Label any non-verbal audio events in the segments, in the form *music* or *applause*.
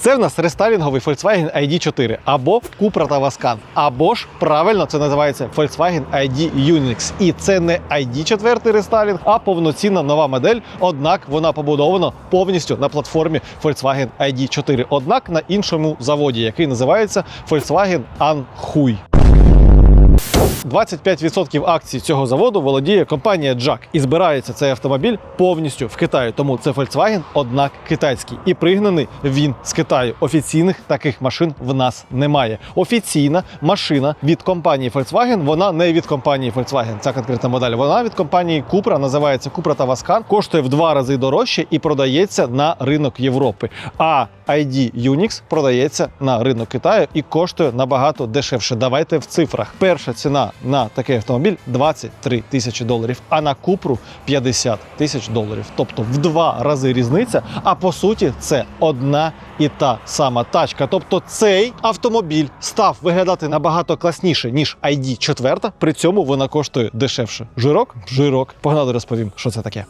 Це в нас рестайлінговий Volkswagen ID4 або Cupra та Vascan, або ж правильно це називається Volkswagen ID Unix. І це не ID4 рестайлінг, а повноцінна нова модель. Однак вона побудована повністю на платформі Volkswagen ID4, однак на іншому заводі, який називається Volkswagen Anhui. 25% акцій цього заводу володіє компанія Jack і збирається цей автомобіль повністю в Китаї. Тому це Volkswagen, однак китайський. І пригнаний він з Китаю. Офіційних таких машин в нас немає. Офіційна машина від компанії Volkswagen, вона не від компанії Volkswagen, ця конкретна модель. Вона від компанії Cupra, називається Cupra та Vascan, коштує в два рази дорожче і продається на ринок Європи. А ID Unix продається на ринок Китаю і коштує набагато дешевше. Давайте в цифрах. Перша ціна на такий автомобіль 23 тисячі доларів, а на Купру 50 тисяч доларів. Тобто в два рази різниця. А по суті, це одна і та сама тачка. Тобто цей автомобіль став виглядати набагато класніше, ніж ID 4, При цьому вона коштує дешевше. Жирок? Жирок. Погнали розповім, що це таке.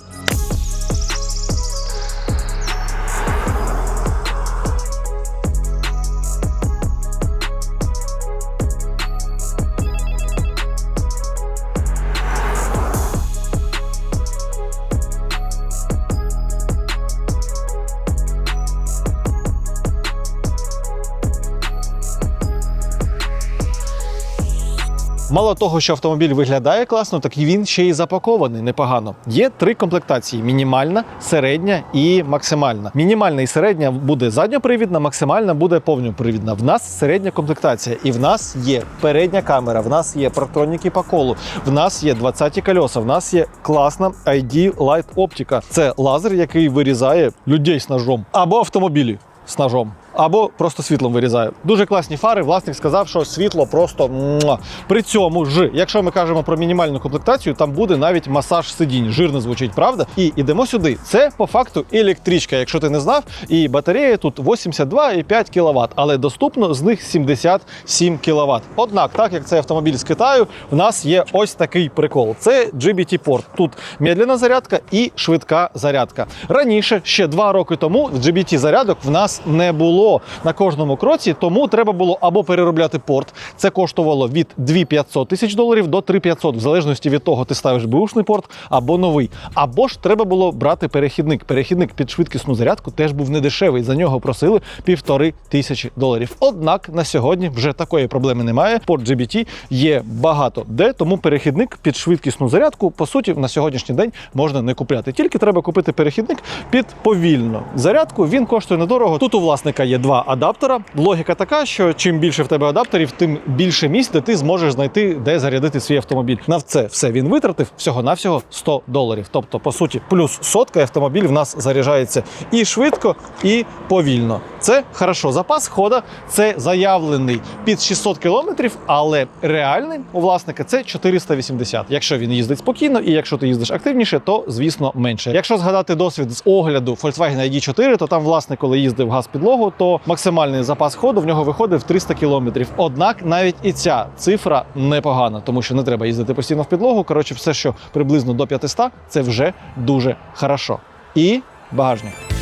Мало того, що автомобіль виглядає класно, так і він ще й запакований непогано. Є три комплектації: мінімальна, середня і максимальна. Мінімальна і середня буде задньопривідна, максимальна буде повнопривідна. В нас середня комплектація, і в нас є передня камера, в нас є протроніки по колу, в нас є 20 кольоса, в нас є класна ID Light Optica. Це лазер, який вирізає людей з ножом або автомобілі з ножом. Або просто світлом вирізає. Дуже класні фари. Власник сказав, що світло просто муа. при цьому ж, якщо ми кажемо про мінімальну комплектацію, там буде навіть масаж сидінь. Жирно звучить, правда? І йдемо сюди. Це по факту електричка, якщо ти не знав. І батарея тут 82,5 кВт, але доступно з них 77 кВт. Однак, так як це автомобіль з Китаю, в нас є ось такий прикол. Це GBT-порт. Тут медленна зарядка і швидка зарядка. Раніше, ще два роки тому, GBT зарядок в нас не було на кожному кроці, тому треба було або переробляти порт. Це коштувало від 2500 тисяч доларів до 3500, в залежності від того, ти ставиш бушний порт або новий. Або ж треба було брати перехідник. Перехідник під швидкісну зарядку теж був недешевий. За нього просили півтори тисячі доларів. Однак на сьогодні вже такої проблеми немає. Порт GBT є багато де, тому перехідник під швидкісну зарядку, по суті, на сьогоднішній день можна не купляти. Тільки треба купити перехідник під повільну зарядку. Він коштує недорого. Тут у власника є два адаптера. Логіка така, що чим більше в тебе адаптерів, тим більше місць, де ти зможеш знайти, де зарядити свій автомобіль. На це все він витратив всього-навсього 100 доларів. Тобто, по суті, плюс сотка автомобіль в нас заряджається і швидко, і повільно. Це хорошо. Запас хода це заявлений під 600 кілометрів, але реальний у власника це 480. Якщо він їздить спокійно, і якщо ти їздиш активніше, то звісно менше. Якщо згадати досвід з огляду Volkswagen ID4, то там власник, коли їздив газ підлогу, то максимальний запас ходу в нього виходив 300 кілометрів. Однак навіть і ця цифра непогана, тому що не треба їздити постійно в підлогу. Коротше, все, що приблизно до 500, це вже дуже хорошо. І багажник.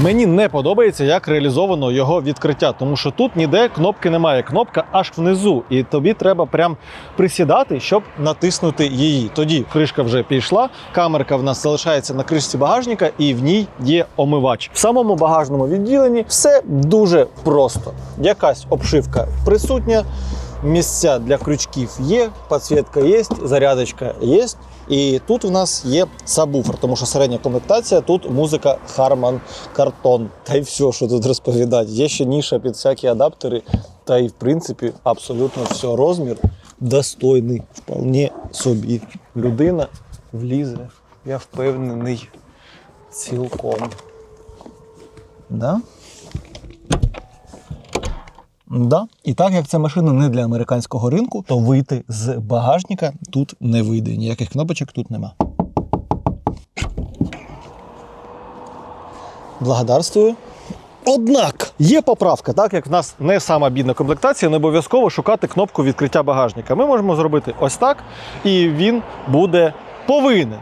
Мені не подобається, як реалізовано його відкриття, тому що тут ніде кнопки немає. Кнопка аж внизу, і тобі треба прям присідати, щоб натиснути її. Тоді кришка вже пішла. Камерка в нас залишається на кришці багажника, і в ній є омивач. В самому багажному відділенні все дуже просто. Якась обшивка присутня. Місця для крючків є, підсвітка є, зарядочка є. І тут в нас є сабвуфер, тому що середня комплектація, тут музика Harman Kardon. Та й все, що тут розповідати. Є ще ніша під всякі адаптери, та й в принципі абсолютно все. Розмір достойний, вполне собі. Людина влізе, я впевнений, цілком. Да? Да. І так як ця машина не для американського ринку, то вийти з багажника тут не вийде. Ніяких кнопочок тут нема. Благодарствую. Однак є поправка, так як в нас не сама бідна комплектація, не обов'язково шукати кнопку відкриття багажника. Ми можемо зробити ось так, і він буде повинен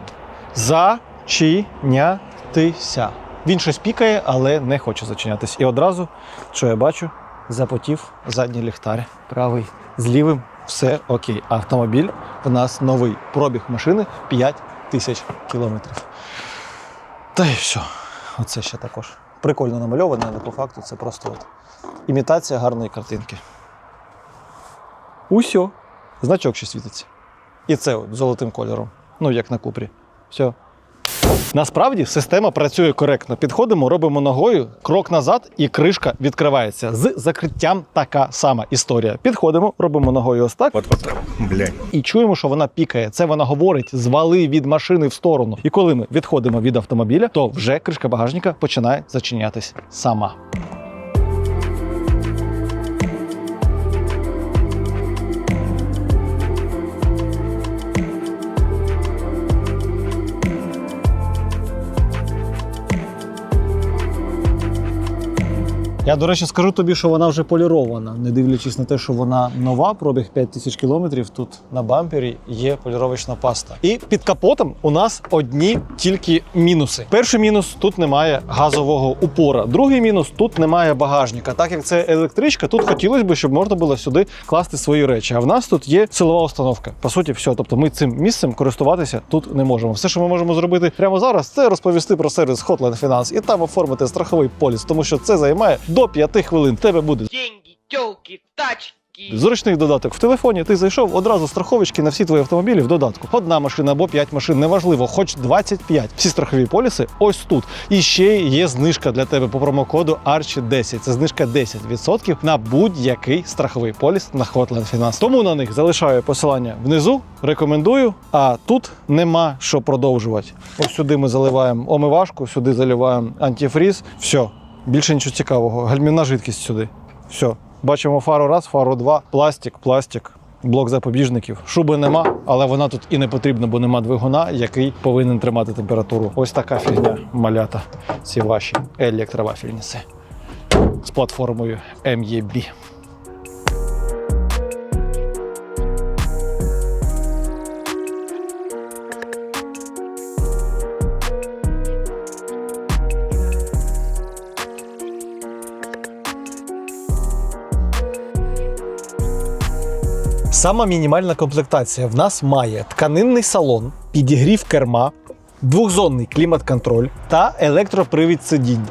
зачинятися. Він щось пікає, але не хоче зачинятись. І одразу, що я бачу, запотів задній ліхтар. Правий з лівим все окей. Автомобіль в нас новий. Пробіг машини 5 тисяч кілометрів. Та й все. Оце ще також. Прикольно намальоване, але по факту це просто от імітація гарної картинки. Усьо. Значок ще світиться. І це от золотим кольором. Ну, як на купрі. Все. Насправді система працює коректно. Підходимо, робимо ногою, крок назад, і кришка відкривається. З закриттям така сама історія. Підходимо, робимо ногою ось так. От, от, блядь. і чуємо, що вона пікає. Це вона говорить: звали від машини в сторону. І коли ми відходимо від автомобіля, то вже кришка багажника починає зачинятись сама. Я, до речі, скажу тобі, що вона вже полірована, не дивлячись на те, що вона нова, пробіг 5 тисяч кілометрів. Тут на бампері є поліровочна паста. І під капотом у нас одні тільки мінуси. Перший мінус тут немає газового упора. Другий мінус тут немає багажника. Так як це електричка, тут хотілося б, щоб можна було сюди класти свої речі. А в нас тут є силова установка. По суті, все. Тобто ми цим місцем користуватися тут не можемо. Все, що ми можемо зробити прямо зараз, це розповісти про сервіс Hotline Finance і там оформити страховий поліс, тому що це займає до 5 хвилин. В Тебе буде деньги, телки, тачки. Зручний додаток в телефоні. Ти зайшов одразу страховочки на всі твої автомобілі в додатку. Одна машина або 5 машин, неважливо, хоч 25. Всі страхові поліси ось тут. І ще є знижка для тебе по промокоду ARCHI10. Це знижка 10% на будь-який страховий поліс на Hotline Finance. Тому на них залишаю посилання внизу. Рекомендую. А тут нема що продовжувати. Ось сюди ми заливаємо омивашку, сюди заливаємо антифріз. Все, більше нічого цікавого. Гальмівна жидкість сюди. Все. Бачимо фару раз, фару два, пластик, пластик, блок запобіжників. Шуби нема, але вона тут і не потрібна, бо нема двигуна, який повинен тримати температуру. Ось така фігня малята. Ці ваші електровафельниці з платформою MEB. Сама мінімальна комплектація в нас має тканинний салон, підігрів керма, двохзонний клімат-контроль та електропривід сидінь.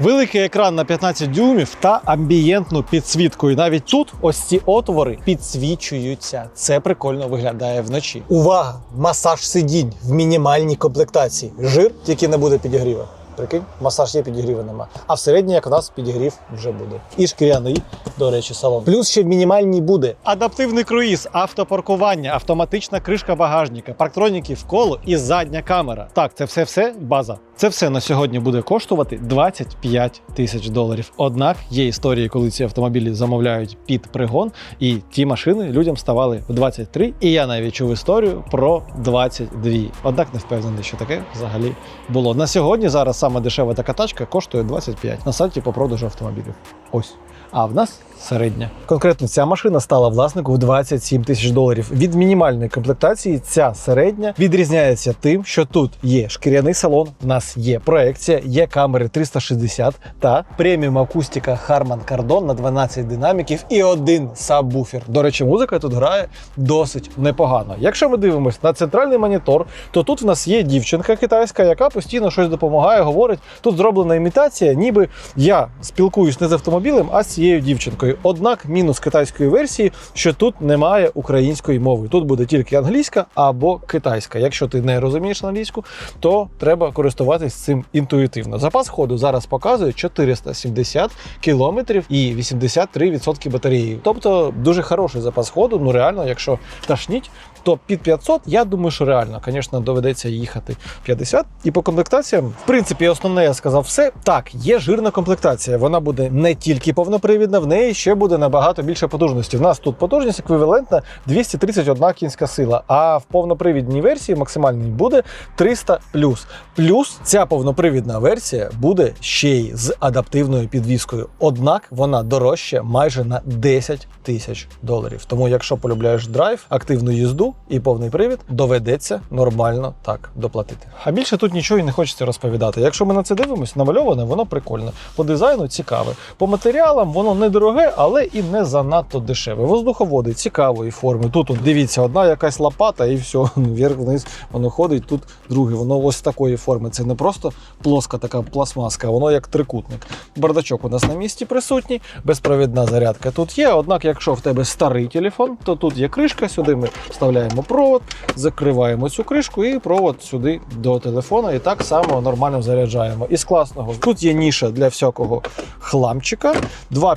Великий екран на 15 дюймів та амбієнтну підсвітку. І навіть тут ось ці отвори підсвічуються. Це прикольно виглядає вночі. Увага! Масаж сидінь в мінімальній комплектації. Жир тільки не буде підігріва. Прикинь, масаж є, підігріва нема. А в середній, як у нас підігрів вже буде. І шкіряний, до речі, салон. Плюс ще в мінімальній буде адаптивний круїз, автопаркування, автоматична кришка багажника, парктроніки в коло і задня камера. Так, це все все база. Це все на сьогодні буде коштувати 25 тисяч доларів. Однак є історії, коли ці автомобілі замовляють під пригон, і ті машини людям ставали в 23. І я навіть чув історію про 22. Однак не впевнений, що таке взагалі було. На сьогодні зараз саме дешева така тачка коштує 25 на сайті по продажу автомобілів. Ось. А в нас середня. Конкретно ця машина стала власнику в 27 тисяч доларів. Від мінімальної комплектації ця середня відрізняється тим, що тут є шкіряний салон, в нас є проекція, є камери 360 та преміум акустика Harman Kardon на 12 динаміків і один сабвуфер. До речі, музика тут грає досить непогано. Якщо ми дивимося на центральний монітор, то тут в нас є дівчинка китайська, яка постійно щось допомагає, говорить. Тут зроблена імітація, ніби я спілкуюсь не з автомобілем, а з цією дівчинкою. Однак мінус китайської версії, що тут немає української мови. Тут буде тільки англійська або китайська. Якщо ти не розумієш англійську, то треба користуватись цим інтуїтивно. Запас ходу зараз показує 470 кілометрів і 83% батареї. Тобто дуже хороший запас ходу. Ну реально, якщо ташніть, то під 500, я думаю, що реально, звісно, доведеться їхати 50. І по комплектаціям, в принципі, основне я сказав все. Так, є жирна комплектація. Вона буде не тільки повнопривідна, в неї ще буде набагато більше потужності. В нас тут потужність еквівалентна 231 кінська сила, а в повнопривідній версії максимальній буде 300 плюс. Плюс ця повнопривідна версія буде ще й з адаптивною підвіскою. Однак вона дорожча майже на 10 тисяч доларів. Тому, якщо полюбляєш драйв, активну їзду і повний привід, доведеться нормально так доплатити. А більше тут нічого і не хочеться розповідати. Якщо ми на це дивимося, намальоване, воно прикольне. По дизайну цікаве. По матеріалам воно недороге, але і не занадто дешеве. Воздуховоди цікавої форми. Тут, от, дивіться, одна якась лопата, і все, *laughs* вверх вниз воно ходить. Тут друге, воно ось такої форми. Це не просто плоска така пластмаска, воно як трикутник. Бардачок у нас на місці присутній, безпровідна зарядка тут є. Однак, якщо в тебе старий телефон, то тут є кришка. Сюди ми вставляємо провод, закриваємо цю кришку і провод сюди до телефона. І так само нормально заряджаємо. Із класного тут є ніша для всякого хламчика, два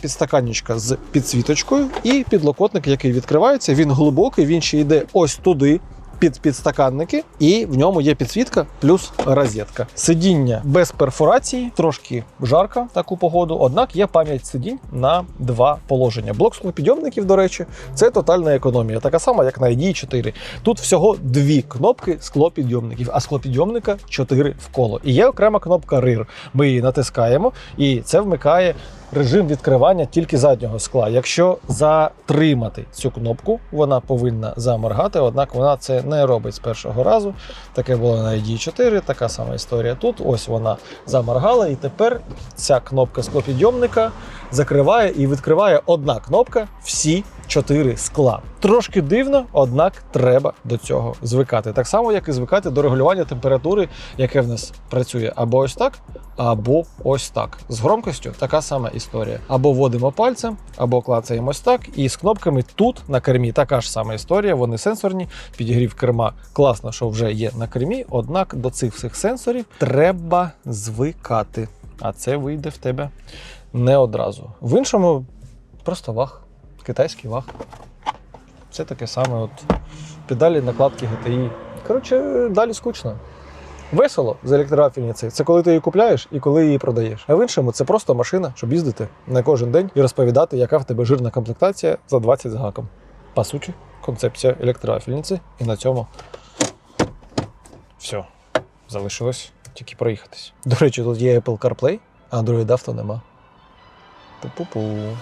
підстаканничка з підсвіточкою і підлокотник, який відкривається. Він глибокий, він ще йде ось туди. Під підстаканники, і в ньому є підсвітка плюс розетка. Сидіння без перфорації, трошки жарко таку погоду. Однак є пам'ять сидінь на два положення. Блок склопідйомників, до речі, це тотальна економія, така сама, як на ID 4. Тут всього дві кнопки склопідйомників, а склопідйомника 4 в коло. І є окрема кнопка RIR. Ми її натискаємо, і це вмикає режим відкривання тільки заднього скла. Якщо затримати цю кнопку, вона повинна заморгати, однак вона це не робить з першого разу. Таке було на ID 4, така сама історія тут. Ось вона заморгала, і тепер ця кнопка склопідйомника закриває і відкриває одна кнопка всі чотири скла. Трошки дивно, однак треба до цього звикати. Так само, як і звикати до регулювання температури, яке в нас працює або ось так, або ось так. З громкостю така сама історія. Або вводимо пальцем, або клацаємо ось так. І з кнопками тут на кермі така ж сама історія. Вони сенсорні. Підігрів керма класно, що вже є на кермі. Однак до цих всіх сенсорів треба звикати. А це вийде в тебе не одразу. В іншому просто ваг, китайський ваг. Це таке саме. От педалі накладки GTI. Коротше, далі скучно. Весело з електроафільниці. Це коли ти її купляєш і коли її продаєш. А в іншому це просто машина, щоб їздити на кожен день і розповідати, яка в тебе жирна комплектація за 20 з гаком. По суті, концепція електроафільниці. І на цьому все. Залишилось тільки проїхатись. До речі, тут є Apple CarPlay, а Android Auto нема. Пу-пу-пу.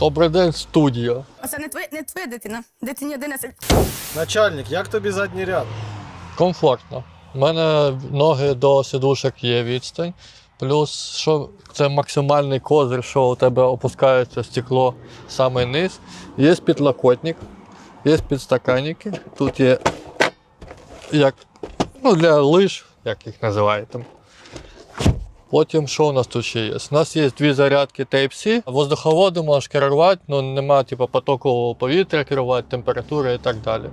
Добрий день, студія. А це не твоя, не твоя дитина. Дитині 11. Начальник, як тобі задній ряд? Комфортно. У мене ноги до сидушок є відстань. Плюс, що це максимальний козир, що у тебе опускається стекло саме низ. Є підлокотник, є підстаканники. Тут є як ну, для лиж, як їх називають там. Потім що у нас тут ще є? У нас є дві зарядки Type-C. Воздуховоди можеш керувати, але немає типу, потоку повітря керувати, температури і так далі.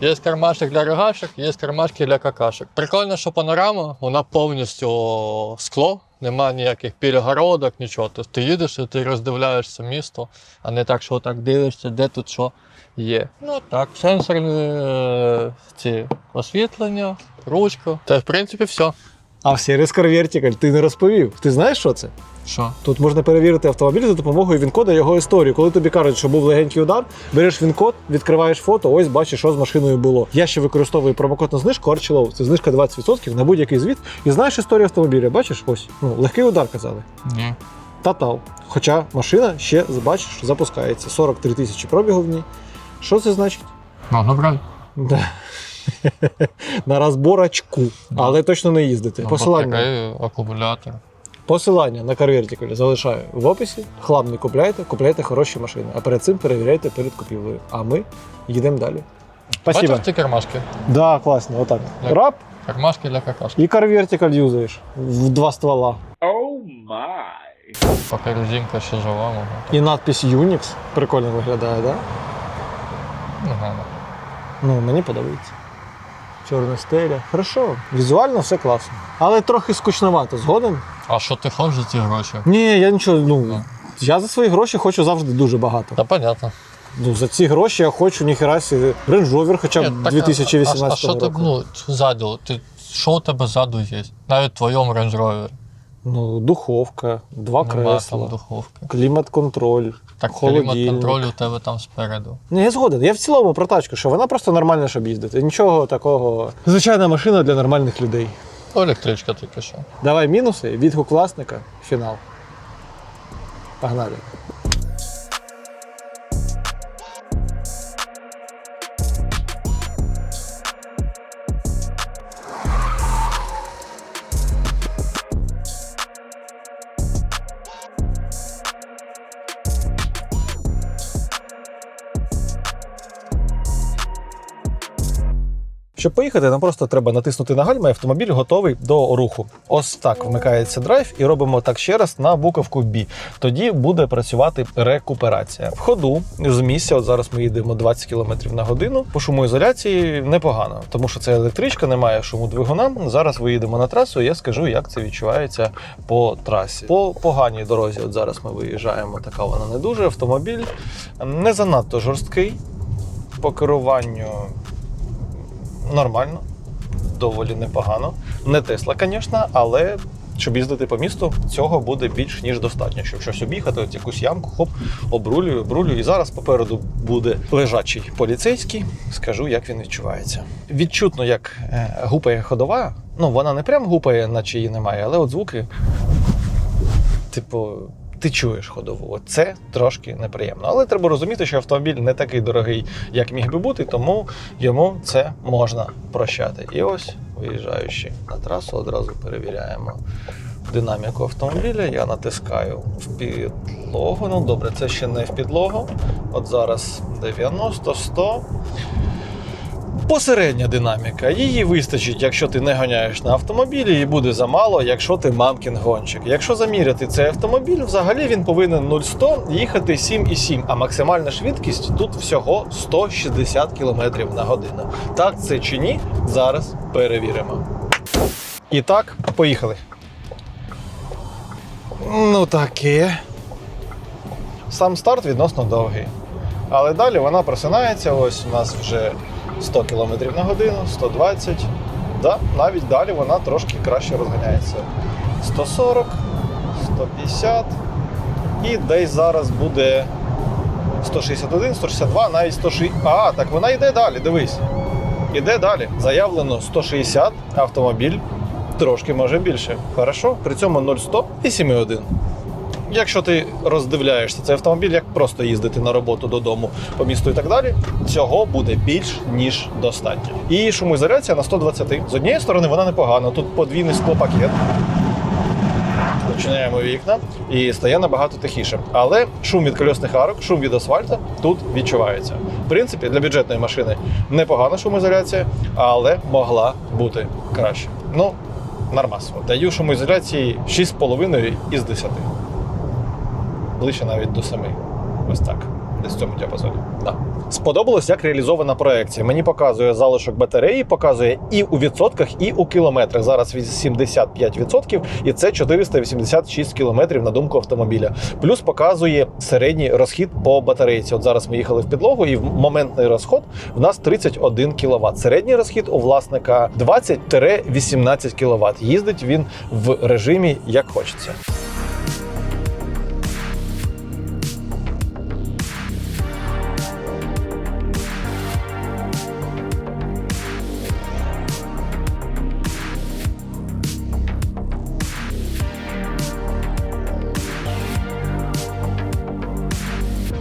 Є кармашок для рогашок, є кармашки для какашок. Прикольно, що панорама, вона повністю скло, немає ніяких перегородок, нічого. Тобто ти їдеш і ти роздивляєшся місто, а не так, що так дивишся, де тут що є. Ну так, сенсорні е, ці освітлення, ручка. Та в принципі все. А в Car Vertical ти не розповів. Ти знаєш, що це? Що? Тут можна перевірити автомобіль за допомогою він-кода його історію. Коли тобі кажуть, що був легенький удар, береш він-код, відкриваєш фото, ось бачиш, що з машиною було. Я ще використовую промокодну знижку Archilov. Це знижка 20% на будь-який звіт. І знаєш історію автомобіля. Бачиш, ось ну легкий удар казали. Ні. Татал. Хоча машина ще бачиш, запускається. 43 тисячі пробігу в ній. Що це значить? Ну, добре. Да. На розборочку, але точно не їздити. Посилання. Акумулятор. Посилання на CarVertical залишаю в описі. Хлам не купляйте, купляйте хороші машини. А перед цим перевіряйте перед купівлею. А ми їдемо далі. Спасибо. Бачиш ці кармашки? Да, класно, отак. Раб Кармашки для какашки. і CarVertical юзаєш в два ствола. Oh my. Поки резинка ще жива, може. І надпись Unix. Прикольно виглядає, да? Негано. Ну, мені подобається. Чорна стеля. Хорошо. Візуально все класно. Але трохи скучновато, згоден? А що ти хочеш за ці гроші? Ні, я нічого, ну. А. Я за свої гроші хочу завжди дуже багато. Та понятно. Ну, за ці гроші я хочу ніхера сі Rover хоча Ні, б так, а- 2018 а, а що ти, року. ну, ззаду? Ти, що у тебе ззаду є? Навіть в твоєму Range Rover. Ну, духовка, два Нема там кресла, духовки. клімат-контроль, Так, холодильник. клімат-контроль у тебе там спереду. Ні, я згоден. Я в цілому про тачку, що вона просто нормальна, щоб їздити. Нічого такого. Звичайна машина для нормальних людей. Ну, електричка тільки що. Давай мінуси, відгук власника, фінал. Погнали. Щоб поїхати, нам просто треба натиснути на гальма, і автомобіль готовий до руху. Ось так вмикається драйв, і робимо так ще раз на буковку B. Тоді буде працювати рекуперація. В ходу з місця, от зараз ми їдемо 20 км на годину. По шумоізоляції непогано, тому що це електричка, немає шуму двигуна. Зараз виїдемо на трасу, і я скажу, як це відчувається по трасі. По поганій дорозі, от зараз ми виїжджаємо. Така вона не дуже. Автомобіль не занадто жорсткий. По керуванню нормально, доволі непогано. Не Тесла, звісно, але щоб їздити по місту, цього буде більш ніж достатньо. Щоб щось об'їхати, от якусь ямку, хоп, обрулюю, обрулюю. І зараз попереду буде лежачий поліцейський. Скажу, як він відчувається. Відчутно, як е, гупає ходова. Ну, вона не прям гупає, наче її немає, але от звуки, типу. Ти чуєш ходову, це трошки неприємно. Але треба розуміти, що автомобіль не такий дорогий, як міг би бути, тому йому це можна прощати. І ось, виїжджаючи на трасу, одразу перевіряємо динаміку автомобіля. Я натискаю в підлогу. Ну добре, це ще не в підлогу. От зараз 90, 100. Посередня динаміка. Її вистачить, якщо ти не ганяєш на автомобілі, і буде замало, якщо ти мамкін гонщик. Якщо заміряти цей автомобіль, взагалі він повинен 0-100 їхати 7,7, а максимальна швидкість тут всього 160 км на годину. Так це чи ні? Зараз перевіримо. І так, поїхали. Ну таке. Сам старт відносно довгий. Але далі вона просинається. Ось у нас вже 100 км на годину, 120. Да, навіть далі вона трошки краще розганяється. 140, 150. І десь зараз буде 161, 162, навіть 160. А, так вона йде далі, дивись. Іде далі. Заявлено 160, автомобіль трошки може більше. Хорошо, при цьому 0,100 і 7,1. Якщо ти роздивляєшся цей автомобіль, як просто їздити на роботу додому по місту і так далі, цього буде більш ніж достатньо. І шумоізоляція на 120. З однієї сторони вона непогана. Тут подвійний склопакет. Починаємо вікна і стає набагато тихіше. Але шум від кольосних арок, шум від асфальту тут відчувається. В принципі, для бюджетної машини непогана шумоізоляція, але могла бути краще. Ну, нормас. Даю шумоізоляції 6,5 із 10 ближче навіть до 7. Ось так. Десь в цьому діапазоні. Да. Сподобалось, як реалізована проекція. Мені показує залишок батареї, показує і у відсотках, і у кілометрах. Зараз 75%, і це 486 кілометрів на думку автомобіля. Плюс показує середній розхід по батарейці. От зараз ми їхали в підлогу, і в моментний розход в нас 31 кВт. Середній розхід у власника 20-18 кВт. Їздить він в режимі як хочеться.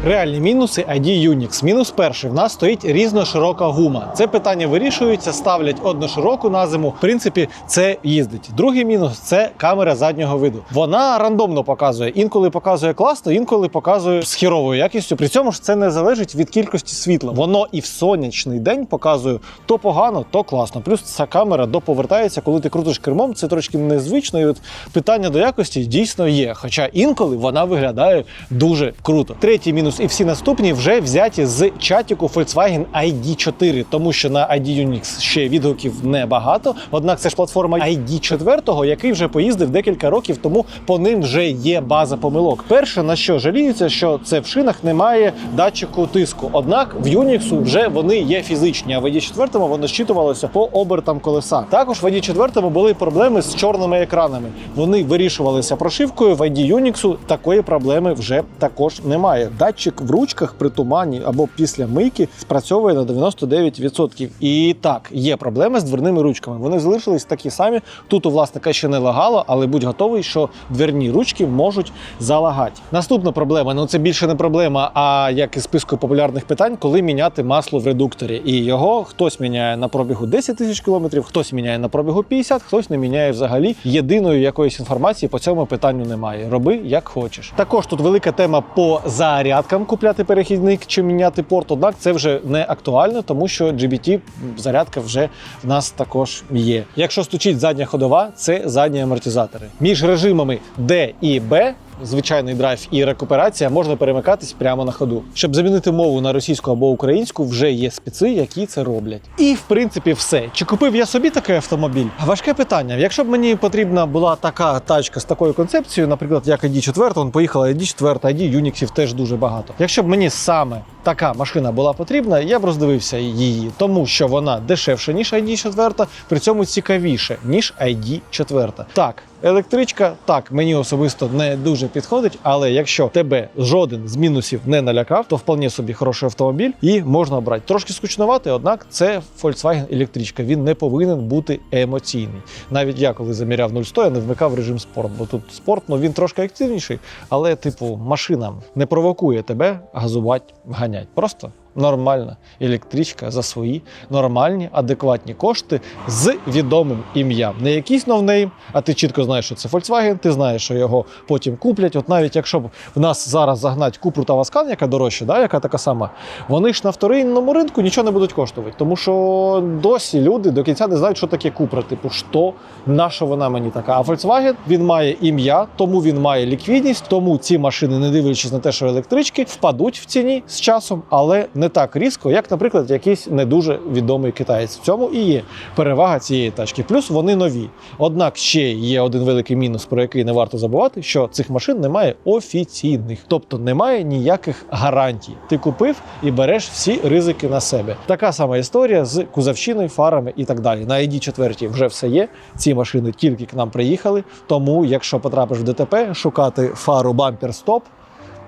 Реальні мінуси ID Unix. Мінус перший. В нас стоїть різноширока гума. Це питання вирішується, ставлять одношироку на зиму. В принципі, це їздить. Другий мінус це камера заднього виду. Вона рандомно показує. Інколи показує класно, інколи показує з хіровою якістю. При цьому ж це не залежить від кількості світла. Воно і в сонячний день показує то погано, то класно. Плюс ця камера доповертається, коли ти крутиш кермом. Це трошки незвично. І от питання до якості дійсно є. Хоча інколи вона виглядає дуже круто. Третій мінус і всі наступні вже взяті з чатіку Volkswagen ID4, тому що на ID Unix ще відгуків небагато. Однак це ж платформа ID4, який вже поїздив декілька років, тому по ним вже є база помилок. Перше на що жаліються, що це в шинах немає датчику тиску. Однак в Unix вже вони є фізичні, а в ID4 воно щитувалося по обертам колеса. Також в ID4 були проблеми з чорними екранами. Вони вирішувалися прошивкою. В ID Unix такої проблеми вже також немає. Датчик в ручках при тумані або після мийки спрацьовує на 99%. І так, є проблеми з дверними ручками. Вони залишились такі самі. Тут у власника ще не лагало, але будь готовий, що дверні ручки можуть залагати. Наступна проблема ну це більше не проблема, а як із списку популярних питань, коли міняти масло в редукторі. І його хтось міняє на пробігу 10 тисяч кілометрів, хтось міняє на пробігу 50, хтось не міняє взагалі. Єдиної якоїсь інформації по цьому питанню немає. Роби як хочеш. Також тут велика тема по зарядкам купляти перехідник чи міняти порт. Однак це вже не актуально, тому що GBT зарядка вже в нас також є. Якщо стучить задня ходова, це задні амортизатори. Між режимами D і B звичайний драйв і рекуперація можна перемикатись прямо на ходу. Щоб замінити мову на російську або українську, вже є спеці, які це роблять. І в принципі все. Чи купив я собі такий автомобіль? Важке питання. Якщо б мені потрібна була така тачка з такою концепцією, наприклад, як ID4, он поїхала ID4, ID Unixів теж дуже багато. Якщо б мені саме така машина була потрібна, я б роздивився її, тому що вона дешевша, ніж ID4, при цьому цікавіше, ніж ID4. Так, електричка, так, мені особисто не дуже підходить, але якщо тебе жоден з мінусів не налякав, то вполне собі хороший автомобіль і можна брати. Трошки скучнувати, однак це Volkswagen електричка. Він не повинен бути емоційний. Навіть я, коли заміряв 0-100, я не вмикав режим спорт, бо тут спорт, ну він трошки активніший, але, типу, машина не провокує тебе газувати, ганять. Просто нормальна електричка за свої нормальні, адекватні кошти з відомим ім'ям. Не якийсь новнейм, а ти чітко знаєш, що це Volkswagen, ти знаєш, що його потім куплять. От навіть якщо б в нас зараз загнать Купру та Васкан, яка дорожча, да, яка така сама, вони ж на вторинному ринку нічого не будуть коштувати. Тому що досі люди до кінця не знають, що таке Купра. Типу, що, на що вона мені така. А Volkswagen він має ім'я, тому він має ліквідність, тому ці машини, не дивлячись на те, що електрички, впадуть в ціні з часом, але не так різко, як, наприклад, якийсь не дуже відомий китаєць. В цьому і є перевага цієї тачки. Плюс вони нові. Однак ще є один великий мінус, про який не варто забувати, що цих машин немає офіційних, тобто немає ніяких гарантій. Ти купив і береш всі ризики на себе. Така сама історія з кузовщиною, фарами і так далі. На ID 4 вже все є. Ці машини тільки к нам приїхали. Тому, якщо потрапиш в ДТП, шукати фару бампер стоп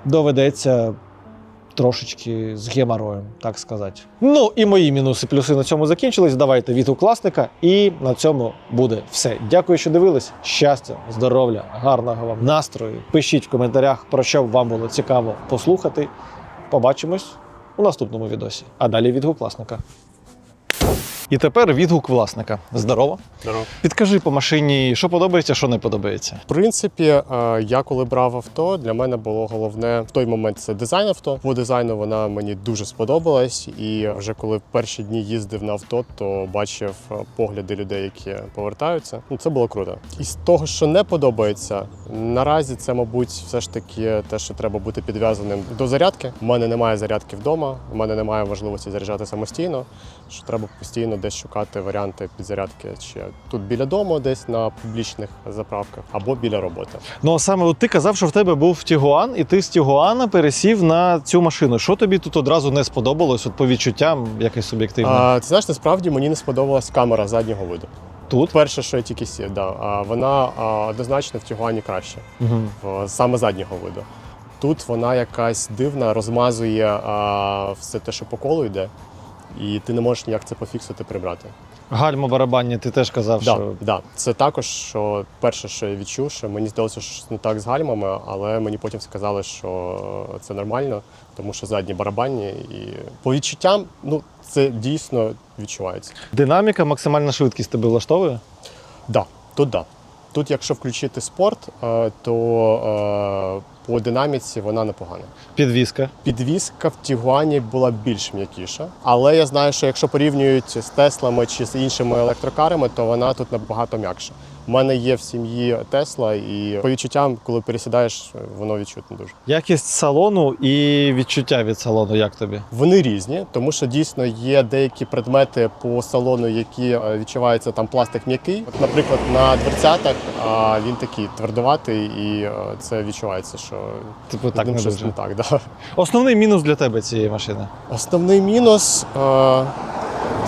доведеться трошечки з геморроєм, так сказати. Ну і мої мінуси, плюси на цьому закінчились. Давайте від укласника, і на цьому буде все. Дякую, що дивились. Щастя, здоров'я, гарного вам настрою. Пишіть в коментарях, про що вам було цікаво послухати. Побачимось у наступному відосі. А далі від власника. І тепер відгук власника. Здорово. Здорово. Підкажи по машині, що подобається, що не подобається. В принципі, е, я коли брав авто, для мене було головне в той момент це дизайн авто. По дизайну вона мені дуже сподобалась, і вже коли в перші дні їздив на авто, то бачив е, погляди людей, які повертаються. Ну це було круто. І з того, що не подобається, наразі це, мабуть, все ж таки те, що треба бути підв'язаним до зарядки. У мене немає зарядки вдома, у мене немає можливості заряджати самостійно. Що треба постійно десь шукати варіанти підзарядки, чи тут біля дому, десь на публічних заправках, або біля роботи. Ну а саме от ти казав, що в тебе був Тігуан, і ти з Тігуана пересів на цю машину. Що тобі тут одразу не сподобалось? От по відчуттям якесь суб'єктивне? А, ти знаєш, насправді мені не сподобалась камера заднього виду. Тут Перше, що я тільки сів, да, а вона а, однозначно в Тігуані краще, угу. в, саме заднього виду. Тут вона якась дивна, розмазує а, все те, що по колу йде, і ти не можеш ніяк це пофіксити, прибрати. гальмо барабанні, ти теж казав, Да, що да. Це також що перше, що я відчув, що мені здалося, що не так з гальмами, але мені потім сказали, що це нормально, тому що задні барабанні. І по відчуттям, ну це дійсно відчувається. динаміка, максимальна швидкість тебе влаштовує? Да, тут да. Тут, якщо включити спорт, е, то е, по динаміці вона непогана. Підвізка. Підвізка в Тігуані була більш м'якіша, але я знаю, що якщо порівнюють з Теслами чи з іншими електрокарами, то вона тут набагато м'якша. У мене є в сім'ї Тесла, і по відчуттям, коли пересідаєш, воно відчутно дуже. Якість салону і відчуття від салону, як тобі? Вони різні, тому що дійсно є деякі предмети по салону, які е, відчуваються там пластик м'який. От, наприклад, на дверцятах а, він такий твердуватий, і е, це відчувається, що Типу так не щось дуже. не так. Да. Основний мінус для тебе цієї машини. Основний мінус е,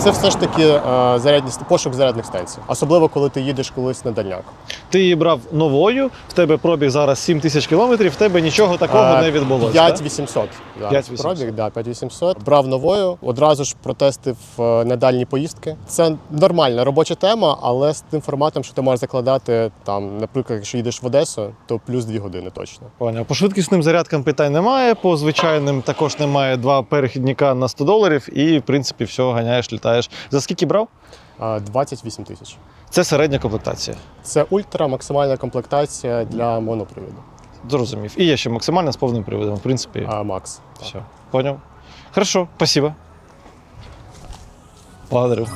це все ж таки е, зарядні пошук зарядних станцій, особливо коли ти їдеш колись на дальняк. Ти її брав новою, в тебе пробіг зараз 7 тисяч кілометрів, в тебе нічого такого Е, не відбулося. 5800. Да, 5800. Пробіг, да, 5800. Брав новою, одразу ж протестив е, на дальні поїздки. Це нормальна робоча тема, але з тим форматом, що ти можеш закладати там, наприклад, якщо їдеш в Одесу, то плюс 2 години точно. Поняв. По швидкісним зарядкам питань немає, по звичайним також немає два перехідника на 100 доларів, і в принципі все, ганяєш, літаєш. За скільки брав? Е, 28 тисяч. Це середня комплектація. Це ультра максимальна комплектація для моноприводу. Зрозумів. І є ще максимальна з повним приводом. В принципі, А Макс. все. Поняв. Хорошо, спасибо. Благодарю.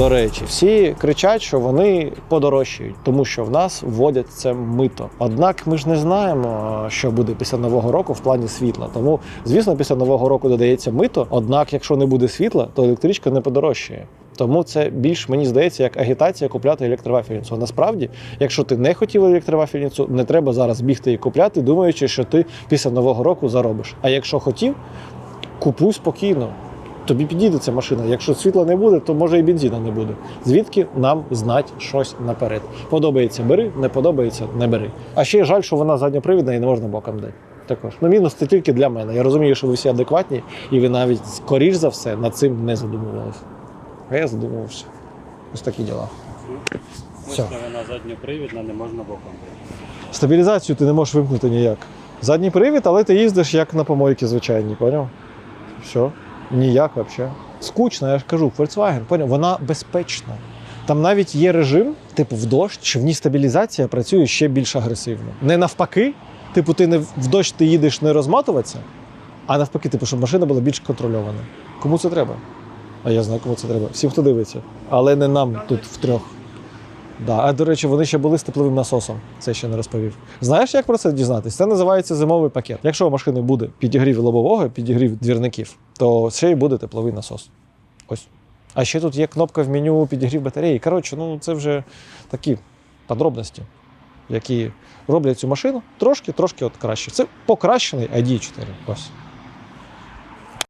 До речі, всі кричать, що вони подорожчають, тому що в нас вводять це мито. Однак ми ж не знаємо, що буде після нового року в плані світла. Тому, звісно, після нового року додається мито. Однак, якщо не буде світла, то електричка не подорожчає. Тому це більш мені здається як агітація купляти електровафельницю. А насправді, якщо ти не хотів електровафельницю, не треба зараз бігти і купляти, думаючи, що ти після нового року заробиш. А якщо хотів, купуй спокійно. Тобі підійде ця машина. Якщо світла не буде, то може і бензина не буде. Звідки нам знати щось наперед? Подобається бери, не подобається не бери. А ще жаль, що вона задньопривідна і не можна боком дати. Також ну мінус це тільки для мене. Я розумію, що ви всі адекватні, і ви навіть скоріш за все над цим не задумувалися. А я задумувався. Ось такі діла. Все. Якщо вона задньопривідна, не можна боком. Стабілізацію ти не можеш вимкнути ніяк. Задній привід, але ти їздиш як на помойці звичайній, поняв? Все. Ніяк взагалі. Скучно, я ж кажу, Volkswagen, поняв, вона безпечна. Там навіть є режим, типу, в дощ, в ній стабілізація працює ще більш агресивно. Не навпаки, типу, ти не в в дощ ти їдеш не розматуватися, а навпаки, типу, щоб машина була більш контрольована. Кому це треба? А я знаю, кому це треба. Всім, хто дивиться. Але не нам тут втрьох. Да. А до речі, вони ще були з тепловим насосом. Це ще не розповів. Знаєш, як про це дізнатись? Це називається зимовий пакет. Якщо у машини буде підігрів лобового, підігрів двірників, то ще й буде тепловий насос. Ось. А ще тут є кнопка в меню підігрів батареї. Коротше, ну це вже такі подробності, які роблять цю машину трошки-трошки от краще. Це покращений ID4. Ось.